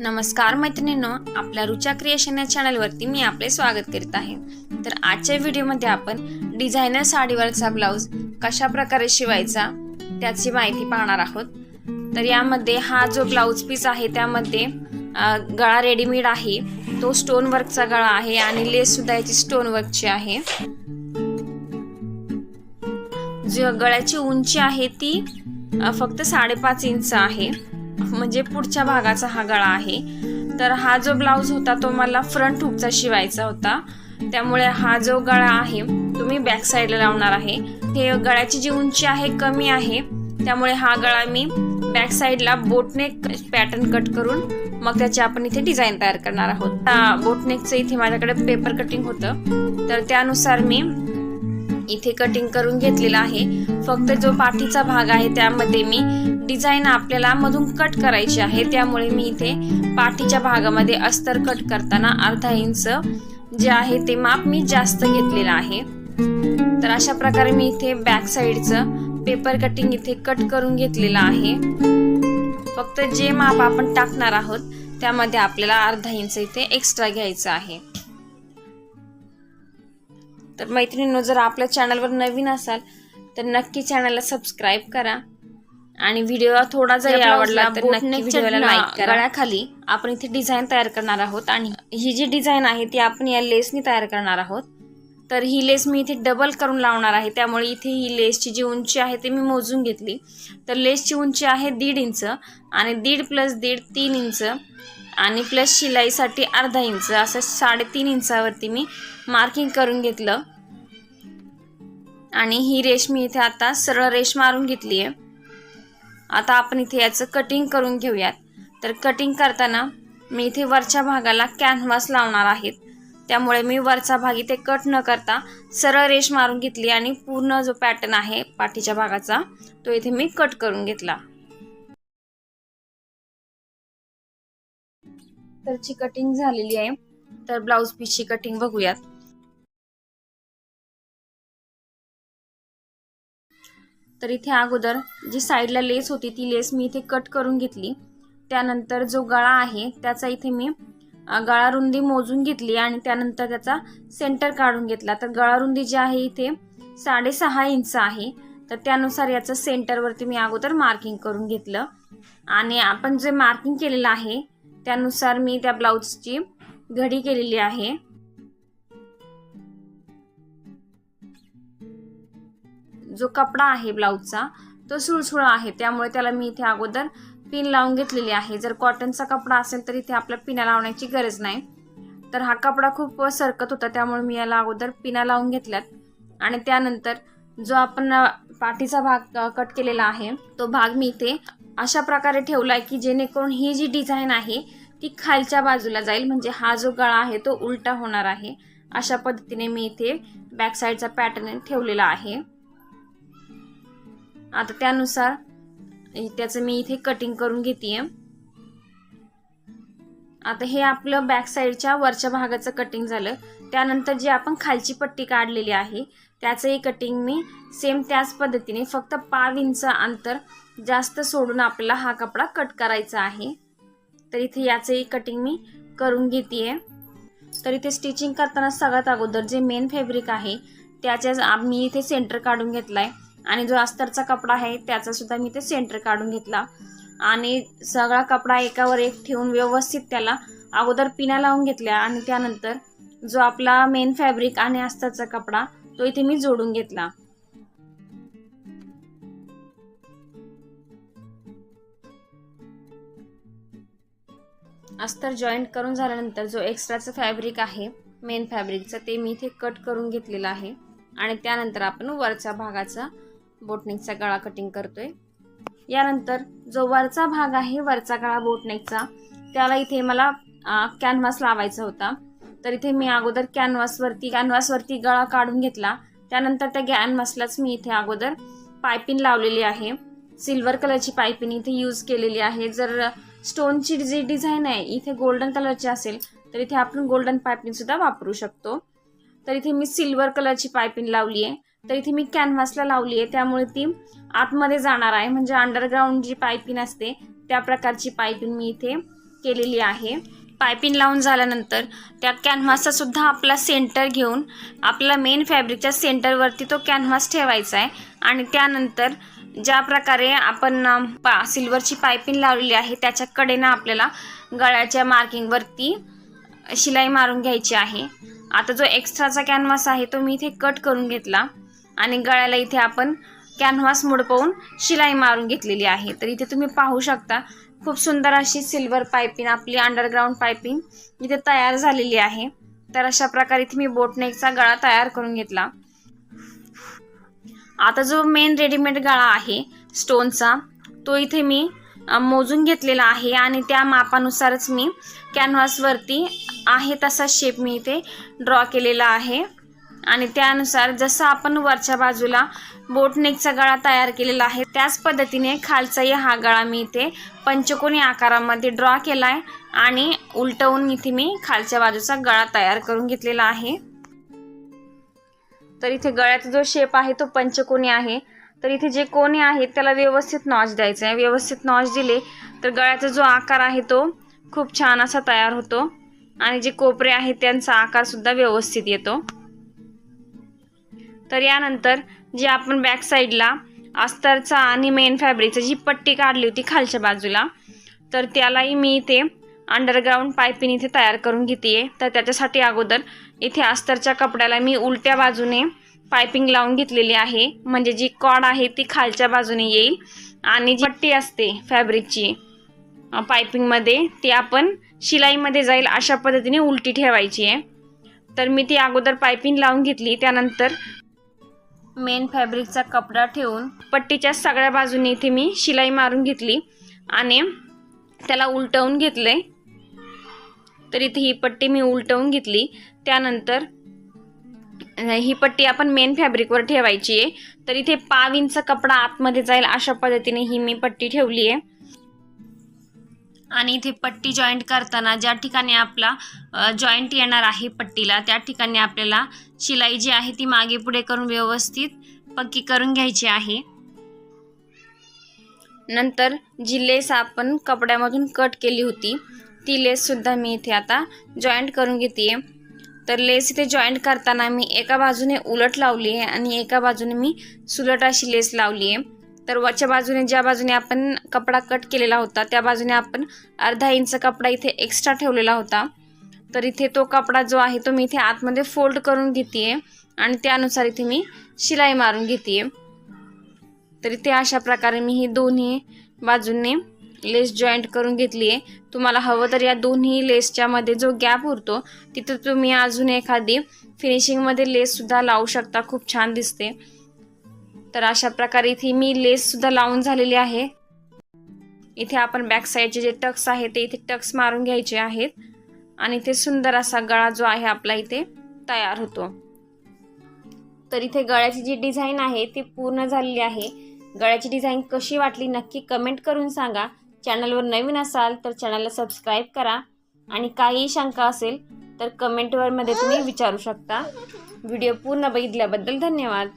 नमस्कार मैत्रिणींनो आपल्या रुचा क्रिएशन या चॅनलवरती मी आपले स्वागत करीत आहे. तर आजच्या व्हिडिओमध्ये आपण डिझायनर साडीवरचा ब्लाऊज कशा प्रकारे शिवायचा त्याची माहिती पाहणार आहोत. तर यामध्ये हा जो ब्लाऊज पीस आहे त्यामध्ये गळा रेडीमेड आहे. तो स्टोन वर्कचा गळा आहे आणि लेस सुद्धा याची स्टोन वर्कची आहे. जो गळ्याची उंची आहे ती फक्त साडेपाच इंच आहे. म्हणजे पुढच्या भागाचा हा गळा आहे. तर हा जो ब्लाऊज होता तो मला फ्रंट हुकचा शिवायचा होता. त्यामुळे हा जो गळा आहे तो मी बॅक साईडला लावणार आहे. हे गळ्याची जी उंची आहे कमी आहे. त्यामुळे हा गळा मी बॅक साईडला बोटनेक पॅटर्न कट करून मग त्याची आपण इथे डिझाईन तयार करणार आहोत. बोटनेकचं इथे माझ्याकडे पेपर कटिंग होतं. तर त्यानुसार मी इथे कटिंग करून घेतलेला आहे. फक्त जो पाठीचा भाग आहे त्यामध्ये मी डिझाईन आपल्याला मधून कट करायची आहे. त्यामुळे मी इथे पाठीच्या भागामध्ये अस्तर कट करताना अर्धा इंच जे आहे ते माप मी जास्त घेतलेलं आहे. तर अशा प्रकारे मी इथे बॅक साईडचं पेपर कटिंग इथे कट करून घेतलेलं आहे. फक्त जे माप आपण टाकणार आहोत त्यामध्ये आपल्याला अर्धा इंच इथे एक्स्ट्रा घ्यायचं आहे. तर मैत्रिणींनो जर आपल्या चॅनलवर नवीन असाल तर नक्की चॅनलला सबस्क्राईब करा. आणि व्हिडिओ थोडा जरी आवडला तर नक्की बोटनेकच्या व्हिडिओला लाईक करा. गळ्याखाली गळ्याखाली आपण इथे डिझाईन तयार करणार आहोत आणि ही जी डिझाईन आहे ती आपण या लेसनी तयार करणार आहोत. तर ही लेस मी इथे डबल करून लावणार आहे. त्यामुळे इथे ही लेसची जी उंची आहे ती मी मोजून घेतली. तर लेसची उंची आहे दीड इंच आणि दीड प्लस दीड तीन इंच आणि प्लस शिलाईसाठी अर्धा इंच. असं साडेतीन इंचावरती मी मार्किंग करून घेतलं. आणि ही रेश मी इथे आता सरळ रेश मारून घेतली आहे आता आपण इथे याचं कटिंग करून घेऊयात. तर कटिंग करताना मी इथे वरच्या भागाला कॅनव्हास लावणार आहेत त्यामुळे मी वरचा भाग इथे कट न करता सरळ रेश मारून घेतली आणि पूर्ण जो पॅटर्न आहे पाठीच्या भागाचा तो इथे मी कट करून घेतला. तरची कटिंग झालेली आहे. तर ब्लाऊज पीसची कटिंग बघूयात. तर इथे अगोदर जी साईडला लेस होती ती लेस मी इथे कट करून घेतली. त्यानंतर जो गळा आहे त्याचा इथे मी गळा रुंदी मोजून घेतली आणि त्यानंतर त्याचा सेंटर काढून घेतला. तर गळा रुंदी जी आहे इथे साडेसहा इंच आहे. तर त्यानुसार याचं सेंटरवरती मी अगोदर मार्किंग करून घेतलं. आणि आपण जे मार्किंग केलेलं आहे त्यानुसार मी त्या ब्लाऊजची घडी केलेली आहे. जो कपडा आहे ब्लाऊजचा तो सुळसुळा आहे. त्यामुळे त्याला मी इथे अगोदर पिन लावून घेतलेली आहे. जर कॉटनचा कपडा असेल तर इथे आपल्या पिना लावण्याची गरज नाही. तर हा कपडा खूप सरकत होता त्यामुळे मी याला अगोदर पिना लावून घेतल्यात. आणि त्यानंतर जो आपण पाठीचा भाग कट केलेला आहे तो भाग मी इथे अशा प्रकारे ठेवला आहे की जेणेकरून ही जी डिझाईन आहे ती खालच्या बाजूला जाईल. म्हणजे हा जो गळा आहे तो उलटा होणार आहे. अशा पद्धतीने मी इथे बॅक साईडचा पॅटर्न ठेवलेला आहे. आता त्यानुसार त्याचं मी इथे कटिंग करून घेते आता हे आपलं बॅक साईडच्या वरच्या भागाचं कटिंग झालं. त्यानंतर जी आपण खालची पट्टी काढलेली आहे त्याचंही कटिंग मी सेम त्याच पद्धतीने फक्त पाव इंच अंतर जास्त सोडून आपल्याला हा कपडा कट करायचा आहे. तर इथे याचंही कटिंग मी करून घेते तर इथे स्टिचिंग करताना सगळ्यात अगोदर जे मेन फॅब्रिक आहे त्याच्याच मी इथे सेंटर काढून घेतला आहे आणि जो अस्तरचा कपडा आहे त्याचा सुद्धा मी ते सेंटर काढून घेतला. आणि सगळा कपडा एकावर एक ठेवून व्यवस्थित त्याला अगोदर पिना लावून घेतल्या आणि त्यानंतर जो आपला मेन फॅब्रिक आणि अस्तरचा कपडा तो इथे मी जोडून घेतला. अस्तर जॉईंट करून झाल्यानंतर जो एक्स्ट्राचं फॅब्रिक आहे मेन फॅब्रिकचं ते मी इथे कट करून घेतलेलं आहे. आणि त्यानंतर आपण वरच्या भागाचा बोटनेकचा गळा कटिंग करतोय. यानंतर जो वरचा भाग आहे वरचा गळा बोटनेकचा त्याला इथे मला कॅनव्हास लावायचा होता. तर इथे मी अगोदर कॅनव्हासवरती कॅनव्हासवरती गळा काढून घेतला. त्यानंतर त्या कॅनव्हासलाच मी इथे अगोदर पायपिंग लावलेली आहे. सिल्वर कलरची पायपिंग इथे यूज केलेली आहे. जर स्टोनची जी डिझाईन आहे इथे गोल्डन कलरची असेल तर इथे आपण गोल्डन पायपिंग सुद्धा वापरू शकतो. तर इथे मी सिल्वर कलरची पायपिंग लावली आहे तर इथे मी कॅनव्हासला लावली आहे त्यामुळे ती आतमध्ये जाणार आहे. म्हणजे अंडरग्राऊंड जी पायपिंग असते त्या प्रकारची पायपिंग मी इथे केलेली आहे. पायपिंग लावून झाल्यानंतर त्या कॅनव्हासचा सुद्धा आपला सेंटर घेऊन आपला मेन फॅब्रिकच्या सेंटरवरती तो कॅनव्हास ठेवायचा आहे. आणि त्यानंतर ज्या प्रकारे आपण पा सिल्वरची पायपिंग लावलेली आहे त्याच्या कडेनं आपल्याला गळ्याच्या मार्किंगवरती शिलाई मारून घ्यायची आहे. आता जो एक्स्ट्राचा कॅनव्हास आहे तो मी इथे कट करून घेतला. आणि गळ्याला इथे आपण कॅनव्हास मुडपवून शिलाई मारून घेतलेली आहे. तर इथे तुम्ही पाहू शकता खूप सुंदर अशी सिल्वर पायपिंग आपली अंडरग्राऊंड पायपिंग इथे तयार झालेली आहे. तर अशा प्रकारे इथे मी बोटनेकचा गळा तयार करून घेतला. आता जो मेन रेडीमेड गळा आहे स्टोनचा तो इथे मी मोजून घेतलेला आहे आणि त्या मापानुसारच मी कॅनव्हासवरती आहे तसा शेप मी इथे ड्रॉ केलेला आहे. आणि त्यानुसार जसं आपण वरच्या बाजूला बोटनेकचा गळा तयार केलेला आहे त्याच पद्धतीने खालचाही हा गळा मी इथे पंचकोनी आकारामध्ये ड्रॉ केला आहे आणि उलटवून इथे मी खालच्या बाजूचा गळा तयार करून घेतलेला आहे. तर इथे गळ्याचा जो शेप आहे तो पंचकोनी आहे. तर इथे जे कोणी आहेत त्याला व्यवस्थित नॉच द्यायचं आहे. व्यवस्थित नॉच दिले तर गळ्याचा जो आकार आहे तो खूप छान असा तयार होतो. आणि जे कोपरे आहेत त्यांचा आकारसुद्धा व्यवस्थित येतो. तर यानंतर जे आपण बॅक साईडला अस्तरचा आणि मेन फॅब्रिकचा जी पट्टी काढली होती खालच्या बाजूला तर त्यालाही मी इथे अंडरग्राऊंड पायपिंग इथे तयार करून घेते तर त्याच्यासाठी अगोदर इथे अस्तरच्या कपड्याला मी उलट्या बाजूने पायपिंग लावून घेतलेली आहे. म्हणजे जी कॉड आहे ती खालच्या बाजूने येईल आणि जी पट्टी असते फॅब्रिकची पायपिंगमध्ये ती आपण शिलाईमध्ये जाईल अशा पद्धतीने उलटी ठेवायची आहे. तर मी ती अगोदर पायपिंग लावून घेतली. त्यानंतर मेन फॅब्रिकचा कपडा ठेवून पट्टीच्या सगळ्या बाजूने इथे मी शिलाई मारून घेतली आणि त्याला उलटवून घेतले. तर इथे ही पट्टी मी उलटवून घेतली. त्यानंतर ही पट्टी आपण मेन फॅब्रिकवर ठेवायची आहे. तर इथे पाव इंच कपडा आतमध्ये जाईल अशा पद्धतीने ही मी पट्टी ठेवली आहे. आणि इथे पट्टी जॉईंट करताना ज्या ठिकाणी आपला जॉईंट येणार आहे पट्टीला त्या ठिकाणी आपल्याला शिलाई जी आहे ती मागे पुढे करून व्यवस्थित पक्की करून घ्यायची आहे. नंतर जी लेस आपण कपड्यामधून कट केली होती ती लेससुद्धा मी इथे आता जॉईंट करून घेते तर लेस इथे जॉईंट करताना मी एका बाजूने उलट लावली आहे आणि एका बाजूने मी सुलट अशी लेस लावली आहे. तर वरच्या बाजूने ज्या बाजूने आपण कपडा कट केलेला होता त्या बाजूने आपण अर्धा इंच कपडा इथे एक्स्ट्रा ठेवलेला होता. तर इथे तो कपडा जो आहे तो मी इथे आतमध्ये फोल्ड करून घेते आणि त्यानुसार इथे मी शिलाई मारून घेते तर इथे अशा प्रकारे मी ही दोन्ही बाजूंनी लेस जॉईंट करून घेतली आहे तुम्हाला हवं तर या दोन्ही लेसच्या मध्ये जो गॅप उरतो तिथं तुम्ही अजून एखादी फिनिशिंगमध्ये लेससुद्धा लावू शकता. खूप छान दिसते. तर अशा प्रकारे इथे मी लेससुद्धा लावून झालेली आहे. इथे आपण बॅक साईडचे जे टक्स आहे ते इथे टक्स मारून घ्यायचे आहेत. आणि इथे सुंदर असा गळा जो आहे आपला इथे तयार होतो. तर इथे गळ्याची जी डिझाईन आहे ती पूर्ण झालेली आहे. गळ्याची डिझाईन कशी वाटली नक्की कमेंट करून सांगा. चॅनलवर नवीन असाल तर चॅनलला सबस्क्राईब करा. आणि काहीही शंका असेल तर कमेंटवरमध्ये तुम्ही विचारू शकता. व्हिडिओ पूर्ण बघितल्याबद्दल धन्यवाद.